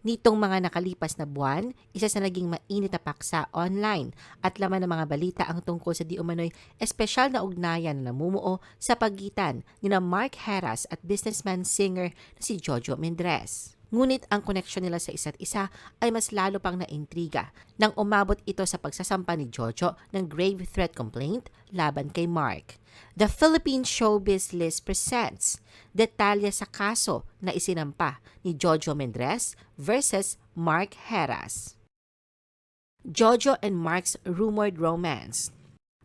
Nitong mga nakalipas na buwan, isa sa naging mainit na paksa online at laman ng mga balita ang tungkol sa di umano'y espesyal na ugnayan na namumuo sa pagitan ni na Mark Heras at businessman singer na si Jojo Mendres. Ngunit ang koneksyon nila sa isa't isa ay mas lalo pang naintriga nang umabot ito sa pagsasampa ni Jojo ng grave threat complaint laban kay Mark. The Philippine Showbiz List presents detalye sa kaso na isinampa ni Jojo Mendres versus Mark Heras. Jojo and Mark's rumored romance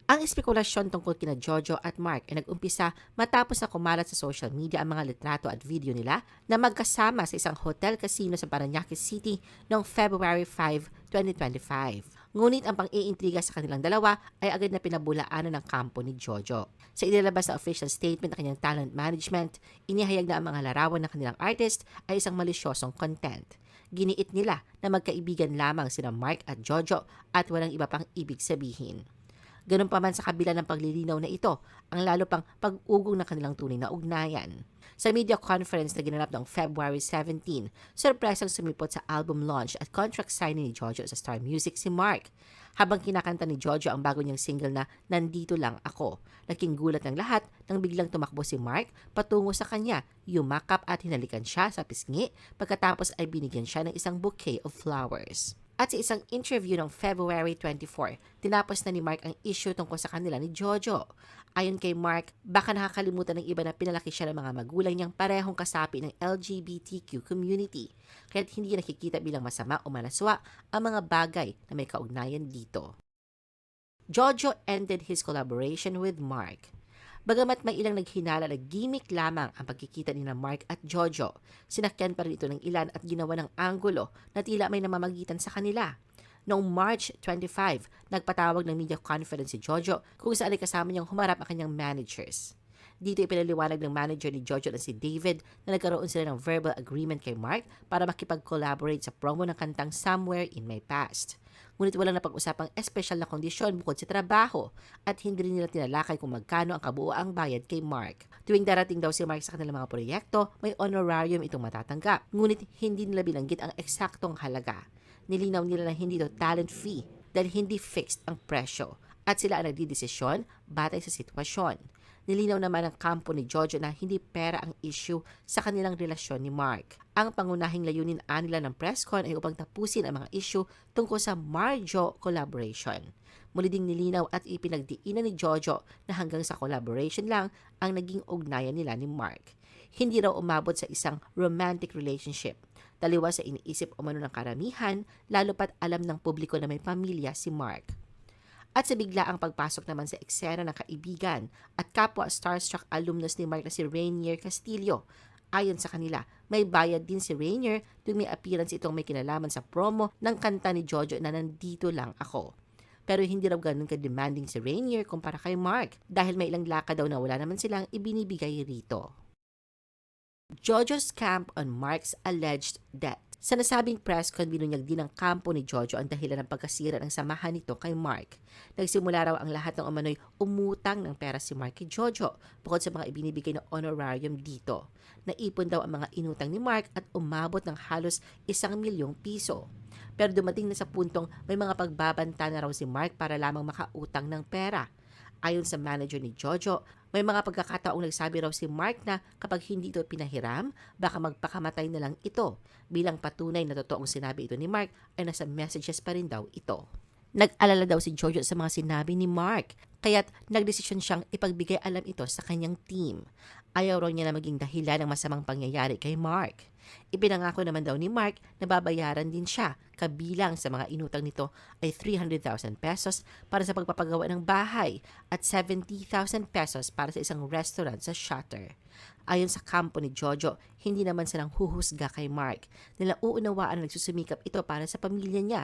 ang espekulasyon tungkol kina Jojo at Mark ay nag-umpisa matapos na kumalat sa social media ang mga litrato at video nila na magkasama sa isang hotel casino sa Paranaque City noong February 5, 2025. Ngunit ang pang-iintriga sa kanilang dalawa ay agad na pinabulaanan ng kampo ni Jojo. Sa inilabas na official statement ng kanyang talent management, inihayag na ang mga larawan ng kanilang artist ay isang malisyosong content. Giniit nila na magkaibigan lamang sina Mark at Jojo at walang iba pang ibig sabihin. Ganun pa man sa kabila ng paglilinaw na ito, ang lalo pang pag-ugong ng kanilang tunay na ugnayan. Sa media conference na ginanap noong February 17, surpresang sumipot sa album launch at contract signing ni Jojo sa Star Music si Mark. Habang kinakanta ni Jojo ang bago niyang single na Nandito Lang Ako, naging gulat ng lahat nang biglang tumakbo si Mark patungo sa kanya, yumakap at hinalikan siya sa pisngi pagkatapos ay binigyan siya ng isang bouquet of flowers. At sa isang interview noong February 24, tinapos na ni Mark ang issue tungkol sa kanila ni Jojo. Ayon kay Mark, baka nakakalimutan ng iba na pinalaki siya ng mga magulang niyang parehong kasapi ng LGBTQ community. Kaya't hindi nakikita bilang masama o malaswa ang mga bagay na may kaugnayan dito. Jojo ended his collaboration with Mark. Bagamat may ilang naghinala na gimmick lamang ang pagkikita ni na Mark at Jojo, sinakyan pa rin ito ng ilan at ginawa ng anggulo na tila may namamagitan sa kanila. Noong March 25, nagpatawag ng media conference si Jojo kung saan ay kasama niyang humarap ang kanyang managers. Dito ipinaliwanag ng manager ni Jojo na si David na nagkaroon sila ng verbal agreement kay Mark para makipag-collaborate sa promo ng kantang Somewhere in My Past. Ngunit walang napag-usapang espesyal na kondisyon bukod sa trabaho at hindi rin nila tinalakay kung magkano ang kabuoang bayad kay Mark. Tuwing darating daw si Mark sa kanilang mga proyekto, may honorarium itong matatanggap. Ngunit hindi nila binanggit ang eksaktong halaga. Nilinaw nila na hindi ito talent fee dahil hindi fixed ang presyo at sila ang nagdidesisyon batay sa sitwasyon. Nilinaw naman ng kampo ni Jojo na hindi pera ang issue sa kanilang relasyon ni Mark. Ang pangunahing layunin anila ng presscon ay upang tapusin ang mga issue tungkol sa Marjo collaboration. Muli ding nilinaw at ipinagdiinan ni Jojo na hanggang sa collaboration lang ang naging ugnayan nila ni Mark. Hindi raw umabot sa isang romantic relationship. Taliwa sa iniisip umano ng karamihan, lalo pat alam ng publiko na may pamilya si Mark. At sa bigla ang pagpasok naman sa eksena ng kaibigan at kapwa starstruck alumnus ni Mark na si Rainier Castillo. Ayon sa kanila, may bayad din si Rainier tuwing may appearance itong may kinalaman sa promo ng kanta ni Jojo na nandito lang ako. Pero hindi raw ganun ka-demanding si Rainier kumpara kay Mark dahil may ilang laka daw na wala naman silang ibinibigay rito. Jojo's camp on Mark's alleged debt. Sa nasabing press con, binunyag din ng kampo ni Jojo ang dahilan ng pagkasira ng samahan nito kay Mark. Nagsimula raw ang lahat ng umano'y umutang ng pera si Mark kay Jojo bukod sa mga ibinibigay na honorarium dito. Naipon daw ang mga inutang ni Mark at umabot ng halos isang milyong piso. Pero dumating na sa puntong may mga pagbabanta na raw si Mark para lamang makautang ng pera. Ayon sa manager ni Jojo, may mga pagkakataong nagsabi raw si Mark na kapag hindi ito pinahiram, baka magpakamatay na lang ito. Bilang patunay na totoong sinabi ito ni Mark ay nasa messages pa rin daw ito. Nag-alala daw si Jojo sa mga sinabi ni Mark, kaya't nagdesisyon siyang ipagbigay alam ito sa kanyang team. Ayaw raw niya na maging dahilan ng masamang pangyayari kay Mark. Ipinangako naman daw ni Mark na babayaran din siya kabilang sa mga inutang nito ay 300,000 pesos para sa pagpapagawa ng bahay at 70,000 pesos para sa isang restaurant sa Shutter. Ayon sa kampo ni Jojo, hindi naman silang huhusga kay Mark. Nila uunawaan na nagsusumikap ito para sa pamilya niya.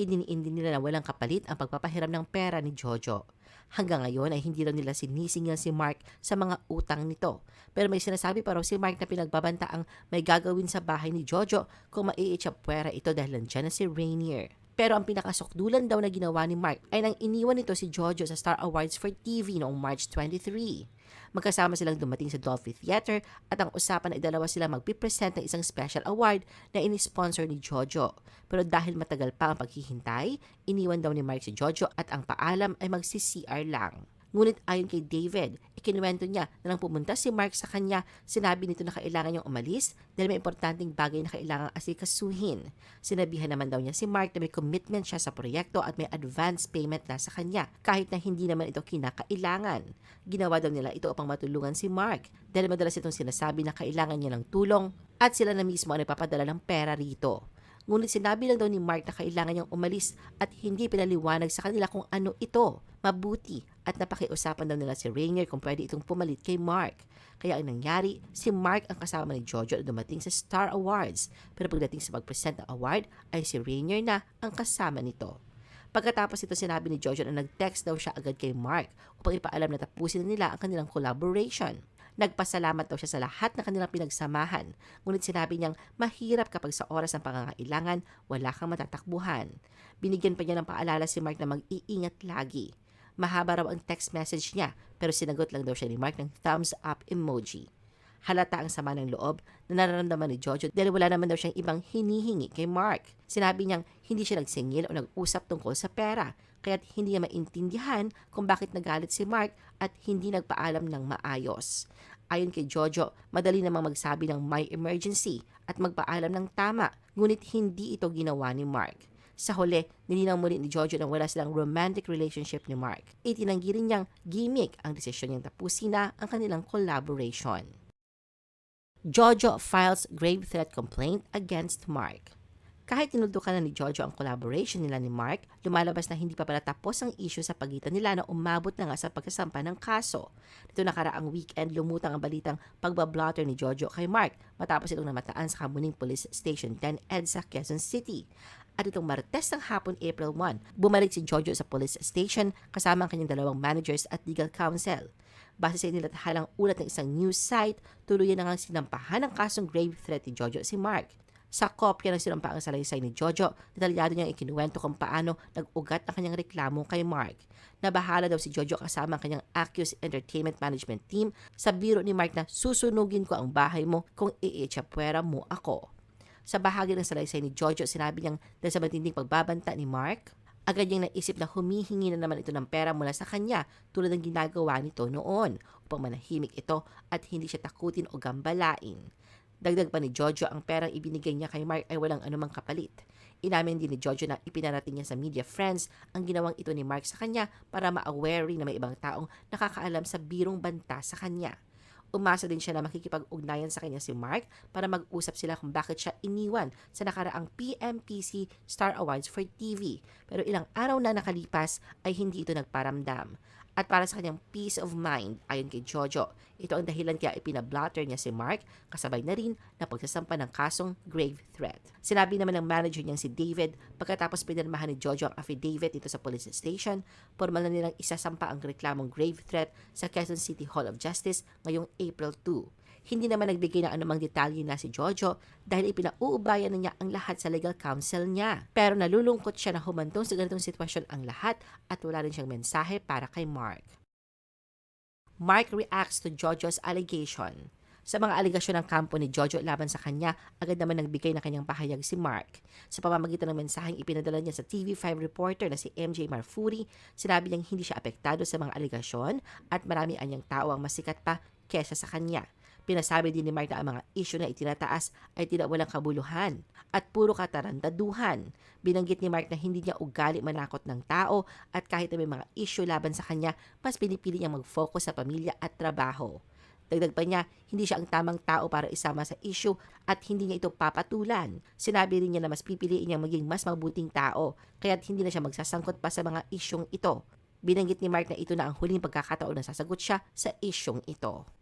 Idiniin din nila na walang kapalit ang pagpapahiram ng pera ni Jojo. Hanggang ngayon ay hindi raw nila sinisingil si Mark sa mga utang nito. Pero may sinasabi pa raw si Mark na pinagbabanta ang may gagawin sa bahay ni Jojo kung maiitsapwera ito dahil nandiyan na si Rainier. Pero ang pinakasukdulan daw na ginawa ni Mark ay nang iniwan nito si Jojo sa Star Awards for TV noong March 23. Magkasama silang dumating sa Dolphy Theater at ang usapan ay dalawa sila magpipresent ng isang special award na inisponsor ni Jojo. Pero dahil matagal pa ang paghihintay, iniwan daw ni Mark si Jojo at ang paalam ay magsi-CR lang. Ngunit ayon kay David, ikinuwento niya na nang pumunta si Mark sa kanya, sinabi nito na kailangan niyang umalis dahil may importanteng bagay na kailangang asikasuhin. Sinabihan naman daw niya si Mark na may commitment siya sa proyekto at may advance payment na sa kanya kahit na hindi naman ito kinakailangan. Ginawa daw nila ito upang matulungan si Mark dahil madalas itong sinasabi na kailangan niya ng tulong at sila na mismo ang nagpapadala ng pera rito. Ngunit sinabi lang daw ni Mark na kailangan niyang umalis at hindi pinaliwanag sa kanila kung ano ito. Mabuti at napakiusapan daw nila si Rainier kung pwede itong pumalit kay Mark. Kaya ang nangyari, si Mark ang kasama ni Jojo na dumating sa Star Awards. Pero pagdating sa mag-present ng award, ay si Rainier na ang kasama nito. Pagkatapos ito sinabi ni Jojo na nag-text daw siya agad kay Mark upang ipaalam na tapusin na nila ang kanilang collaboration. Nagpasalamat daw siya sa lahat na kanilang pinagsamahan, ngunit sinabi niyang mahirap kapag sa oras ng pangangailangan wala kang matatakbuhan. Binigyan pa niya ng paalala si Mark na mag-iingat lagi. Mahaba raw ang text message niya pero sinagot lang daw siya ni Mark ng thumbs up emoji. Halata ang sama ng loob na nararamdaman ni Jojo dahil wala naman daw siyang ibang hinihingi kay Mark. Sinabi niyang hindi siya nagsingil o nag-usap tungkol sa pera kaya't hindi niya maintindihan kung bakit nagalit si Mark at hindi nagpaalam ng maayos. Ayon kay Jojo, madali namang magsabi ng may emergency at magpaalam ng tama, ngunit hindi ito ginawa ni Mark. Sa huli, nilinaw muli ni Jojo na wala silang romantic relationship ni Mark. Itinanggi rin niyang gimmick ang desisyon niyang tapusin na ang kanilang collaboration. Jojo files grave threat complaint against Mark. Kahit tinuldukan na ni Jojo ang collaboration nila ni Mark, lumalabas na hindi pa pala tapos ang issue sa pagitan nila na umabot na nga sa pagkasampa ng kaso. Dito nakaraang weekend, lumutang ang balitang pagbablotter ni Jojo kay Mark matapos itong namataan sa Kamuning Police Station 10 EDSA, Quezon City. At itong Martes ng hapon, April 1, bumalik si Jojo sa police station kasama ang kanyang dalawang managers at legal counsel. Base sa inilathalang ulat ng isang news site, tuluyan na nga sinampahan ng kasong grave threat ni Jojo si Mark. Sa kopya ng sinampaang salaysay ni Jojo, detalyado niyang ikinuwento kung paano nag-ugat ang kanyang reklamo kay Mark. Nabahala daw si Jojo kasama ang kanyang Accus Entertainment Management Team sa biro ni Mark na susunugin ko ang bahay mo kung iitsapwera mo ako. Sa bahagi ng salaysay ni Jojo, sinabi niyang dahil sa matinding pagbabanta ni Mark, agad niyang naisip na humihingi na naman ito ng pera mula sa kanya tulad ng ginagawa nito noon upang manahimik ito at hindi siya takutin o gambalain. Dagdag pa ni Jojo ang perang ibinigay niya kay Mark ay walang anumang kapalit. Inamin din ni Jojo na ipinarating niya sa media friends ang ginawang ito ni Mark sa kanya para ma-aware na may ibang taong nakakaalam sa birong banta sa kanya. Umasa din siya na makikipag-ugnayan sa kanya si Mark para mag-usap sila kung bakit siya iniwan sa nakaraang PMPC Star Awards for TV. Pero ilang araw na nakalipas ay hindi ito nagparamdam. At para sa kanyang peace of mind, ayon kay Jojo, ito ang dahilan kaya ipinablotter niya si Mark, kasabay na rin na pagsasampa ng kasong grave threat. Sinabi naman ng manager niyang si David, pagkatapos pinirmahan ni Jojo ang affidavit dito sa police station, formal na nilang isasampa ang reklamong grave threat sa Quezon City Hall of Justice ngayong April 2 hindi naman nagbigay ng anumang detalye na si Jojo dahil ipinauubayan na niya ang lahat sa legal counsel niya. Pero nalulungkot siya na humantong sa ganitong sitwasyon ang lahat at wala rin siyang mensahe para kay Mark. Mark reacts to Jojo's allegation. Sa mga aligasyon ng kampo ni Jojo laban sa kanya, agad naman nagbigay ng kanyang pahayag si Mark. Sa pamamagitan ng mensaheng ipinadala niya sa TV5 reporter na si MJ Marfuri, sinabi niyang hindi siya apektado sa mga aligasyon at marami anyang tao ang masikat pa kesa sa kanya. Pinasabi din ni Mark na ang mga isyu na itinataas ay tila walang kabuluhan at puro katarantaduhan. Binanggit ni Mark na hindi niya ugali manakot ng tao at kahit na may mga isyu laban sa kanya, mas pinipili niyang mag-focus sa pamilya at trabaho. Dagdag pa niya, hindi siya ang tamang tao para isama sa issue at hindi niya ito papatulan. Sinabi rin niya na mas pipiliin niyang maging mas mabuting tao, kaya't hindi na siya magsasangkot pa sa mga isyong ito. Binanggit ni Mark na ito na ang huling pagkakataon na sasagot siya sa isyong ito.